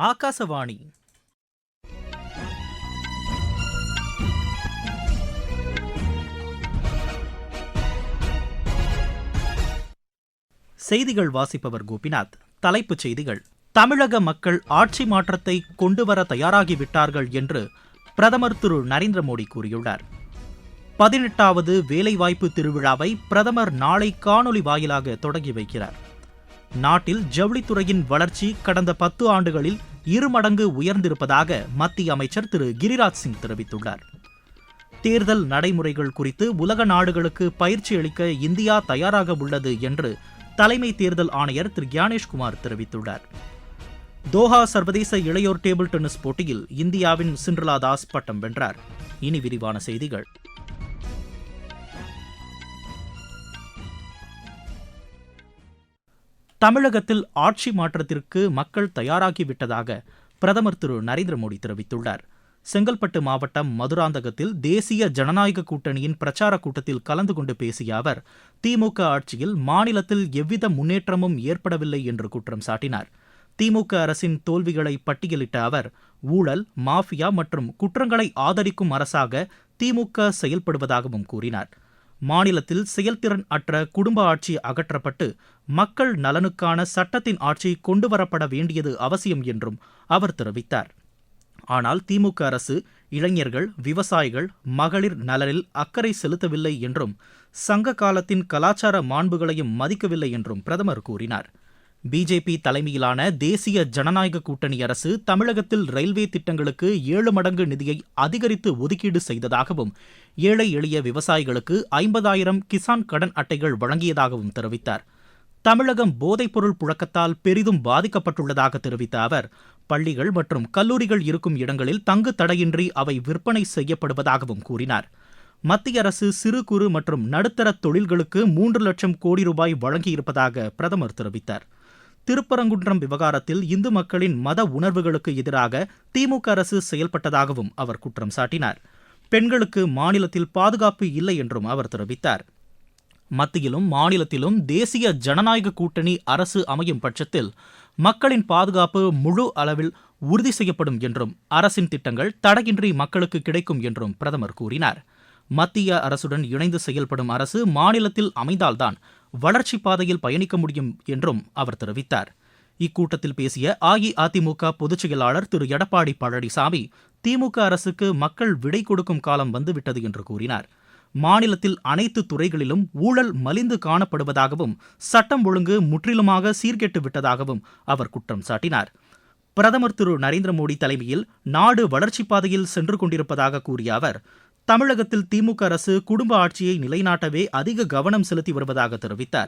ஆகாசவாணி செய்திகள் வாசிப்பவர் கோபிநாத். தலைப்புச் செய்திகள். தமிழக மக்கள் ஆட்சி மாற்றத்தை கொண்டுவர தயாராகிவிட்டார்கள் என்று பிரதமர் திரு நரேந்திர மோடி கூறியுள்ளார். பதினெட்டாவது வேலைவாய்ப்பு திருவிழாவை பிரதமர் நாளை காணொலி வாயிலாக தொடங்கி வைக்கிறார். நாட்டில் ஜவுளித்துறையின் வளர்ச்சி கடந்த பத்து ஆண்டுகளில் இருமடங்கு உயர்ந்திருப்பதாக மத்திய அமைச்சர் திரு கிரிராஜ் சிங் தெரிவித்துள்ளார். தேர்தல் நடைமுறைகள் குறித்து உலக நாடுகளுக்கு பயிற்சி அளிக்க இந்தியா தயாராக உள்ளது என்று தலைமை தேர்தல் ஆணையர் திரு கியானேஷ்குமார் தெரிவித்துள்ளார். தோஹா சர்வதேச இளையோர் டேபிள் டென்னிஸ் போட்டியில் இந்தியாவின் சிண்ட்ரலா தாஸ் பட்டம் வென்றார். இனி விரிவான செய்திகள். தமிழகத்தில் ஆட்சி மாற்றத்திற்கு மக்கள் தயாராகிவிட்டதாக பிரதமர் திரு நரேந்திர மோடி தெரிவித்துள்ளார். செங்கல்பட்டு மாவட்டம் மதுராந்தகத்தில் தேசிய ஜனநாயக கூட்டணியின் பிரச்சார கூட்டத்தில் கலந்து கொண்டு பேசிய அவர் திமுக ஆட்சியில் மாநிலத்தில் எவ்வித முன்னேற்றமும் ஏற்படவில்லை என்று குற்றம் சாட்டினார். திமுக அரசின் தோல்விகளை பட்டியலிட்ட அவர் ஊழல் மாஃபியா மற்றும் குற்றங்களை ஆதரிக்கும் அரசாக திமுக செயல்படுவதாகவும் கூறினார். மாநிலத்தில் செயல்திறன் அற்ற குடும்ப ஆட்சி அகற்றப்பட்டு மக்கள் நலனுக்கான சட்டத்தின் ஆட்சி கொண்டுவரப்பட வேண்டியது அவசியம் என்றும் அவர் தெரிவித்தார். ஆனால் திமுக அரசு இளைஞர்கள் விவசாயிகள் மகளிர் நலனில் அக்கறை செலுத்தவில்லை என்றும் சங்க காலத்தின் கலாச்சார மாண்புகளையும் மதிக்கவில்லை என்றும் பிரதமர் கூறினார். பிஜேபி தலைமையிலான தேசிய ஜனநாயக கூட்டணி அரசு தமிழகத்தில் ரயில்வே திட்டங்களுக்கு ஏழு மடங்கு நிதியை அதிகரித்து ஒதுக்கீடு செய்ததாகவும் ஏழை எளிய விவசாயிகளுக்கு ஐம்பதாயிரம் கிசான் கடன் அட்டைகள் வழங்கியதாகவும் தெரிவித்தார். தமிழகம் போதைப்பொருள் புழக்கத்தால் பெரிதும் பாதிக்கப்பட்டுள்ளதாக தெரிவித்த அவர் பள்ளிகள் மற்றும் கல்லூரிகள் இருக்கும் இடங்களில் தங்கு தடையின்றி அவை விற்பனை செய்யப்படுவதாகவும் கூறினார். மத்திய அரசு சிறு குறு மற்றும் நடுத்தர தொழில்களுக்கு மூன்று லட்சம் கோடி ரூபாய் வழங்கியிருப்பதாக பிரதமர் தெரிவித்தார். திருப்பரங்குன்றம் விவகாரத்தில் இந்து மக்களின் மத உணர்வுகளுக்கு எதிராக திமுக அரசு செயல்பட்டதாகவும் அவர் குற்றம் சாட்டினார். பெண்களுக்கு மாநிலத்தில் பாதுகாப்பு இல்லை என்றும் அவர் தெரிவித்தார். மத்தியிலும் மாநிலத்திலும் தேசிய ஜனநாயக கூட்டணி அரசு அமையும் பட்சத்தில் மக்களின் பாதுகாப்பு முழு அளவில் உறுதி செய்யப்படும் என்றும் அரசின் திட்டங்கள் தடையின்றி மக்களுக்கு கிடைக்கும் என்றும் பிரதமர் கூறினார். மத்திய அரசுடன் இணைந்து செயல்படும் அரசு மாநிலத்தில் அமைந்தால்தான் வளர்ச்சி பாதையில் பயணிக்க முடியும் என்றும் அவர் தெரிவித்தார். இக்கூட்டத்தில் பேசிய அஇஅதிமுக பொதுச் செயலாளர் திரு. எடப்பாடி பழனிசாமி திமுக அரசுக்கு மக்கள் விடை கொடுக்கும் காலம் வந்துவிட்டது என்று கூறினார். மாநிலத்தில் அனைத்து துறைகளிலும் ஊழல் மலிந்து காணப்படுவதாகவும் சட்டம் ஒழுங்கு முற்றிலுமாக சீர்கெட்டு விட்டதாகவும் அவர் குற்றம் சாட்டினார். பிரதமர் திரு. நரேந்திர மோடி தலைமையில் நாடு வளர்ச்சிப் பாதையில் சென்று கொண்டிருப்பதாக கூறிய அவர் தமிழகத்தில் திமுக அரசு குடும்ப ஆட்சியை நிலைநாட்டவே அதிக கவனம் செலுத்தி வருவதாக தெரிவித்தார்.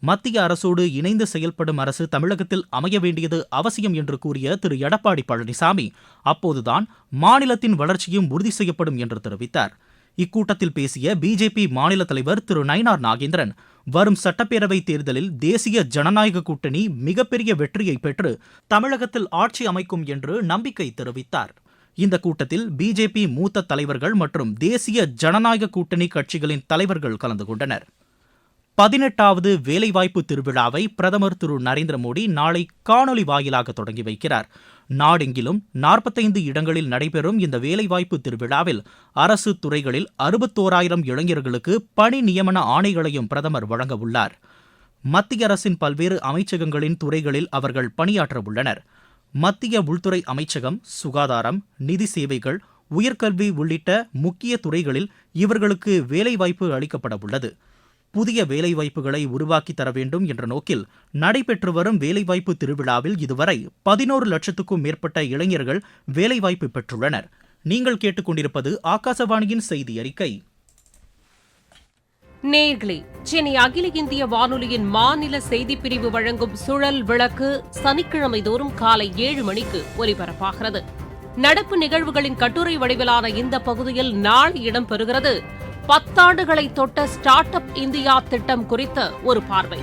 மத்திய அரசோடு இணைந்து செயல்படும் அரசு தமிழகத்தில் அமைய வேண்டியது அவசியம் என்று கூறிய திரு. எடப்பாடி பழனிசாமி அப்போதுதான் மாநிலத்தின் வளர்ச்சியும் உறுதி செய்யப்படும் என்று தெரிவித்தார். இக்கூட்டத்தில் பேசிய பிஜேபி மாநில தலைவர் திரு. நயினார் நாகேந்திரன் வரும் சட்டப்பேரவைத் தேர்தலில் தேசிய ஜனநாயக கூட்டணி மிகப்பெரிய வெற்றியை பெற்று தமிழகத்தில் ஆட்சி அமைக்கும் என்று நம்பிக்கை தெரிவித்தார். இந்த கூட்டத்தில் பிஜேபி மூத்த தலைவர்கள் மற்றும் தேசிய ஜனநாயக கூட்டணி கட்சிகளின் தலைவர்கள் கலந்து கொண்டனர். பதினெட்டாவது வேலைவாய்ப்பு திருவிழாவை பிரதமர் திரு நரேந்திர மோடி நாளை காணொலி வாயிலாக தொடங்கி வைக்கிறார். நாடெங்கிலும் நாற்பத்தைந்து இடங்களில் நடைபெறும் இந்த வேலைவாய்ப்பு திருவிழாவில் அரசு துறைகளில் அறுபத்தோராயிரம் இளைஞர்களுக்கு பணி நியமன ஆணைகளையும் பிரதமர் வழங்க உள்ளார். மத்திய அரசின் பல்வேறு அமைச்சகங்களின் துறைகளில் அவர்கள் பணியாற்ற உள்ளனர். மத்திய உள்துறை அமைச்சகம் சுகாதாரம் நிதி சேவைகள் உயர்கல்வி உள்ளிட்ட முக்கிய துறைகளில் இவர்களுக்கு வேலைவாய்ப்பு அளிக்கப்பட உள்ளது புதிய வேலைவாய்ப்புகளை உருவாக்கி தர வேண்டும் என்ற நோக்கில் நடைபெற்று வரும் வேலைவாய்ப்பு திருவிழாவில் இதுவரை பதினோரு லட்சத்துக்கும் மேற்பட்ட இளைஞர்கள் வேலைவாய்ப்பு பெற்றுள்ளனர். நீங்கள் கேட்டுக்கொண்டிருப்பது ஆகாசவாணியின் செய்தி அறிக்கை நேர்களே. சென்னை அகில இந்திய வானொலியின் மாநில செய்திப்பிரிவு வழங்கும் சுழல் விளக்கு சனிக்கிழமை தோறும் காலை ஏழு மணிக்கு ஒலிபரப்பாகிறது. நடப்பு நிகழ்வுகளின் கட்டுரை வடிவிலான இந்த பகுதியில் நாளை இடம்பெறுகிறது. பத்தாண்டுகளை தொட்ட ஸ்டார்ட் அப் இந்தியா திட்டம் குறித்த ஒரு பார்வை.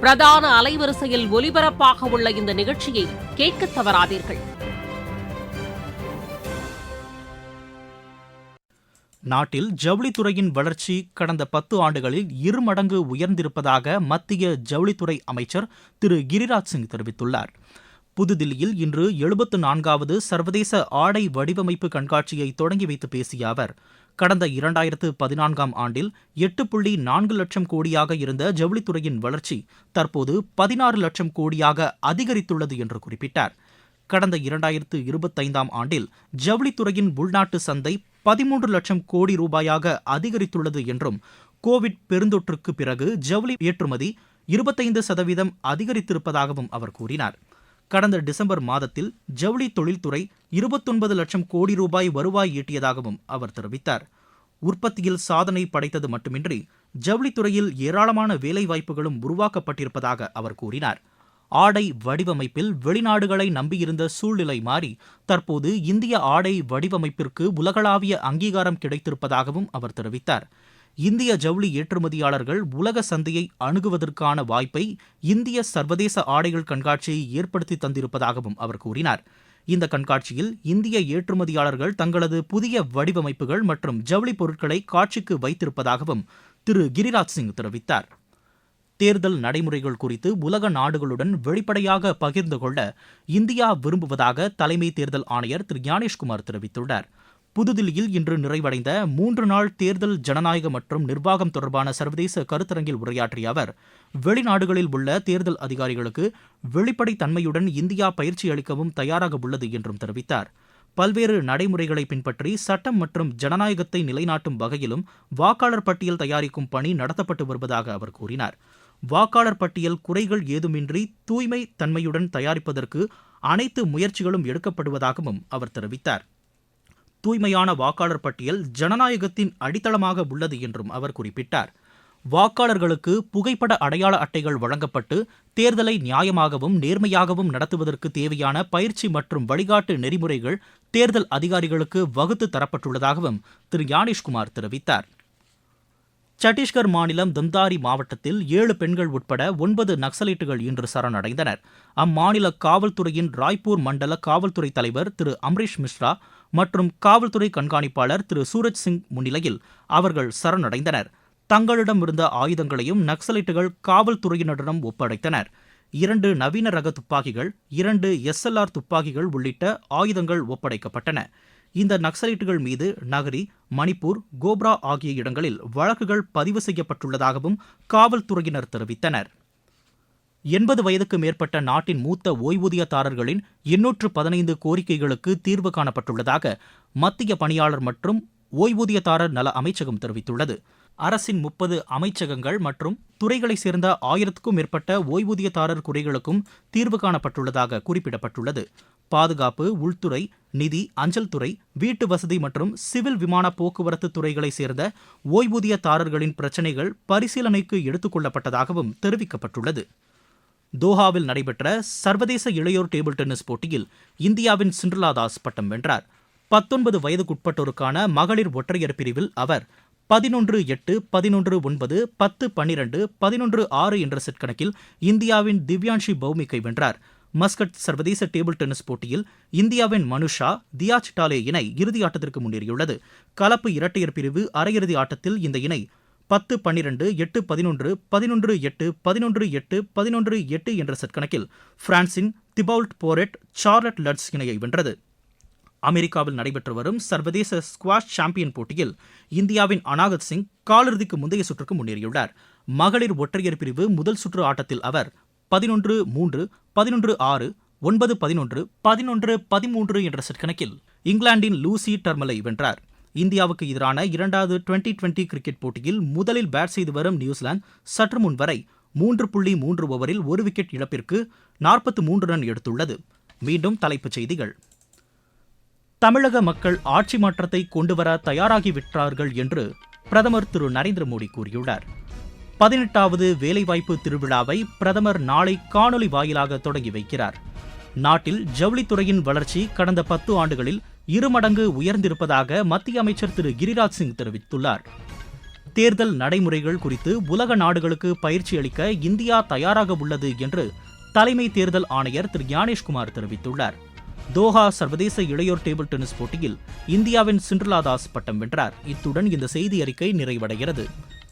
பிரதான அலைவரிசையில் ஒலிபரப்பாக உள்ள இந்த நிகழ்ச்சியை கேட்க தவறாதீர்கள். நாட்டில் ஜவுளித்துறையின் வளர்ச்சி கடந்த பத்து ஆண்டுகளில் இருமடங்கு உயர்ந்திருப்பதாக மத்திய ஜவுளித்துறை அமைச்சர் திரு கிரிராஜ் சிங் தெரிவித்துள்ளார். புதுதில்லியில் இன்று எழுபத்து நான்காவது சர்வதேச ஆடை வடிவமைப்பு கண்காட்சியை தொடங்கி வைத்து பேசிய அவர் கடந்த இரண்டாயிரத்து பதினான்காம் ஆண்டில் எட்டு புள்ளி நான்கு லட்சம் கோடியாக இருந்த ஜவுளித்துறையின் வளர்ச்சி தற்போது பதினாறு லட்சம் கோடியாக அதிகரித்துள்ளது என்று குறிப்பிட்டார். கடந்த இரண்டாயிரத்து இருபத்தைந்தாம் ஆண்டில் ஜவுளித்துறையின் உள்நாட்டு சந்தை பதிமூன்று லட்சம் கோடி ரூபாயாக அதிகரித்துள்ளது என்றும் கோவிட் பெருந்தொற்றுக்கு பிறகு ஜவுளி ஏற்றுமதி இருபத்தைந்து சதவீதம் அதிகரித்திருப்பதாகவும் அவர் கூறினார். கடந்த டிசம்பர் மாதத்தில் ஜவுளி தொழில்துறை இருபத்தொன்பது லட்சம் கோடி ரூபாய் வருவாய் ஈட்டியதாகவும் அவர் தெரிவித்தார். உற்பத்தியில் சாதனை படைத்தது மட்டுமின்றி ஜவுளித்துறையில் ஏராளமான வேலைவாய்ப்புகளும் உருவாக்கப்பட்டிருப்பதாக அவர் கூறினார். ஆடை வடிவமைப்பில் வெளிநாடுகளை நம்பியிருந்த சூழ்நிலை மாறி தற்போது இந்திய ஆடை வடிவமைப்பிற்கு உலகளாவிய அங்கீகாரம் கிடைத்திருப்பதாகவும் அவர் தெரிவித்தார். இந்திய ஜவுளி ஏற்றுமதியாளர்கள் உலக சந்தையை அணுகுவதற்கான வாய்ப்பை இந்திய சர்வதேச ஆடைகள் கண்காட்சியை ஏற்படுத்தி தந்திருப்பதாகவும் அவர் கூறினார். இந்த கண்காட்சியில் இந்திய ஏற்றுமதியாளர்கள் தங்களது புதிய வடிவமைப்புகள் மற்றும் ஜவுளி பொருட்களை காட்சிக்கு வைத்திருப்பதாகவும் திரு கிரிராஜ் சிங் தெரிவித்தார். தேர்தல் நடைமுறைகள் குறித்து உலக நாடுகளுடன் வெளிப்படையாக பகிர்ந்து கொள்ள இந்தியா விரும்புவதாக தலைமை தேர்தல் ஆணையர் திரு. ஞானேஷ்குமார் தெரிவித்துள்ளார். புதுதில்லியில் இன்று நிறைவடைந்த மூன்று நாள் தேர்தல் ஜனநாயக மற்றும் நிர்வாகம் தொடர்பான சர்வதேச கருத்தரங்கில் உரையாற்றிய அவர் வெளிநாடுகளில் உள்ள தேர்தல் அதிகாரிகளுக்கு வெளிப்படைத்தன்மையுடன் இந்தியா பயிற்சி அளிக்கவும் தயாராக உள்ளது என்றும் தெரிவித்தார். பல்வேறு நடைமுறைகளை பின்பற்றி சட்டம் மற்றும் ஜனநாயகத்தை நிலைநாட்டும் வகையிலும் வாக்காளர் பட்டியல் தயாரிக்கும் பணி நடத்தப்பட்டு வருவதாக அவர் கூறினார். வாக்காளர் பட்டியல் குறைகள் ஏதுமின்றி தூய்மை தன்மையுடன் தயாரிப்பதற்கு அனைத்து முயற்சிகளும் எடுக்கப்படுவதாகவும் அவர் தெரிவித்தார். தூய்மையான வாக்காளர் பட்டியல் ஜனநாயகத்தின் அடித்தளமாக உள்ளது என்றும் அவர் குறிப்பிட்டார். வாக்காளர்களுக்கு புகைப்பட அடையாள அட்டைகள் வழங்கப்பட்டு தேர்தலை நியாயமாகவும் நேர்மையாகவும் நடத்துவதற்கு தேவையான பயிற்சி மற்றும் வழிகாட்டு நெறிமுறைகள் தேர்தல் அதிகாரிகளுக்கு வகுத்து தரப்பட்டுள்ளதாகவும் திரு ஞானேஷ்குமார் தெரிவித்தார். சத்தீஸ்கர் மாநிலம் தந்தாரி மாவட்டத்தில் ஏழு பெண்கள் உட்பட ஒன்பது நக்சலைட்டுகள் இன்று சரணடைந்தனர். அம்மாநில காவல்துறையின் ராய்ப்பூர் மண்டல காவல்துறை தலைவர் திரு அம்ரீஷ் மிஸ்ரா மற்றும் காவல்துறை கண்காணிப்பாளர் திரு சூரஜ் சிங் முன்னிலையில் அவர்கள் சரணடைந்தனர். தங்களிடம் இருந்த ஆயுதங்களையும் நக்சலைட்டுகள் காவல்துறையினரிடம் ஒப்படைத்தனர். இரண்டு நவீன ரக துப்பாக்கிகள் இரண்டு எஸ்எல்ஆர் துப்பாக்கிகள் உள்ளிட்ட ஆயுதங்கள் ஒப்படைக்கப்பட்டன. இந்த நக்சலைட்டுகள் மீது நகரி மணிப்பூர் கோப்ரா ஆகிய இடங்களில் வழக்குகள் பதிவு செய்யப்பட்டுள்ளதாகவும் காவல்துறையினர் தெரிவித்தனர். எண்பது வயதுக்கு மேற்பட்ட நாட்டின் மூத்த ஓய்வூதியதாரர்களின் எண்ணூற்று பதினைந்து கோரிக்கைகளுக்கு தீர்வு காணப்பட்டுள்ளதாக மத்திய பணியாளர் மற்றும் ஓய்வூதியதாரர் நல அமைச்சகம் தெரிவித்துள்ளது. அரசின் முப்பது அமைச்சகங்கள் மற்றும் துறைகளைச் சேர்ந்த ஆயிரத்துக்கும் மேற்பட்ட ஓய்வூதியதாரர் குறைகளுக்கும் தீர்வு காணப்பட்டுள்ளதாக குறிப்பிடப்பட்டுள்ளது. பாதுகாப்பு உள்துறை நிதி அஞ்சல் துறை வீட்டு வசதி மற்றும் சிவில் விமான போக்குவரத்து துறைகளைச் சேர்ந்த ஓய்வூதியதாரர்களின் பிரச்சினைகள் பரிசீலனைக்கு எடுத்துக் கொள்ளப்பட்டதாகவும் தெரிவிக்கப்பட்டுள்ளது. தோஹாவில் நடைபெற்ற சர்வதேச இளையோர் டேபிள் டென்னிஸ் போட்டியில் இந்தியாவின் சிண்ட்ரலா தாஸ் பட்டம் வென்றார். பத்தொன்பது வயதுக்குட்பட்டோருக்கான மகளிர் ஒற்றையர் பிரிவில் அவர் பதினொன்று எட்டு பதினொன்று ஒன்பது பத்து பன்னிரண்டு பதினொன்று ஆறு என்ற செட் கணக்கில் இந்தியாவின் திவ்யான்ஷி பௌமிக்கை வென்றார். மஸ்கட் சர்வதேச டேபிள் டென்னிஸ் போட்டியில் இந்தியாவின் மனுஷா தியா சிட்டாலே இணை இறுதி ஆட்டத்திற்கு முன்னேறியுள்ளது. கலப்பு இரட்டையர் பிரிவு அரையிறுதி ஆட்டத்தில் இந்த இணை பத்து பன்னிரண்டு எட்டு பதினொன்று பதினொன்று எட்டு பதினொன்று எட்டு பதினொன்று எட்டு என்ற செட் கணக்கில் பிரான்சின் திபவுல்ட் போரெட் சார்லட் லட்ஸ் இணையை வென்றது. அமெரிக்காவில் நடைபெற்று வரும் சர்வதேச ஸ்குவாஷ் சாம்பியன் போட்டியில் இந்தியாவின் அனாகத் சிங் காலிறுதிக்கு முந்தைய சுற்றுக்கு முன்னேறியுள்ளார். மகளிர் ஒற்றையர் பிரிவு முதல் சுற்று ஆட்டத்தில் அவர் பதினொன்று மூன்று பதினொன்று ஆறு ஒன்பது பதினொன்று பதினொன்று பதிமூன்று என்ற செட் கணக்கில் இங்கிலாந்தின் லூசி டர்மலை வென்றார். இந்தியாவுக்கு எதிரான இரண்டாவது டுவெண்டி டுவெண்டி கிரிக்கெட் போட்டியில் முதலில் பேட் செய்து வரும் நியூசிலாந்து சற்று முன் வரை மூன்று புள்ளி மூன்று ஓவரில் ஒரு விக்கெட் இழப்பிற்கு நாற்பத்து மூன்று ரன் எடுத்துள்ளது. மீண்டும் தலைப்புச் செய்திகள். தமிழக மக்கள் ஆட்சி மாற்றத்தை கொண்டுவர தயாராகிவிட்டார்கள் என்று பிரதமர் திரு நரேந்திர மோடி கூறியுள்ளார். பதினெட்டாவது வேலைவாய்ப்பு திருவிழாவை பிரதமர் நாளை காணொலி வாயிலாக தொடங்கி வைக்கிறார். நாட்டில் ஜவுளித்துறையின் வளர்ச்சி கடந்த பத்து ஆண்டுகளில் இருமடங்கு உயர்ந்திருப்பதாக மத்திய அமைச்சர் திரு கிரிராஜ் சிங் தெரிவித்துள்ளார். தேர்தல் நடைமுறைகள் குறித்து உலக நாடுகளுக்கு பயிற்சி அளிக்க இந்தியா தயாராக உள்ளது என்று தலைமை தேர்தல் ஆணையர் திரு ஞானேஷ்குமார் தெரிவித்துள்ளார். தோஹா சர்வதேச இளையோர் டேபிள் டென்னிஸ் போட்டியில் இந்தியாவின் சிண்ட்ரலா தாஸ் பட்டம் வென்றார். இத்துடன் இந்த செய்தி அறிக்கை நிறைவடைகிறது.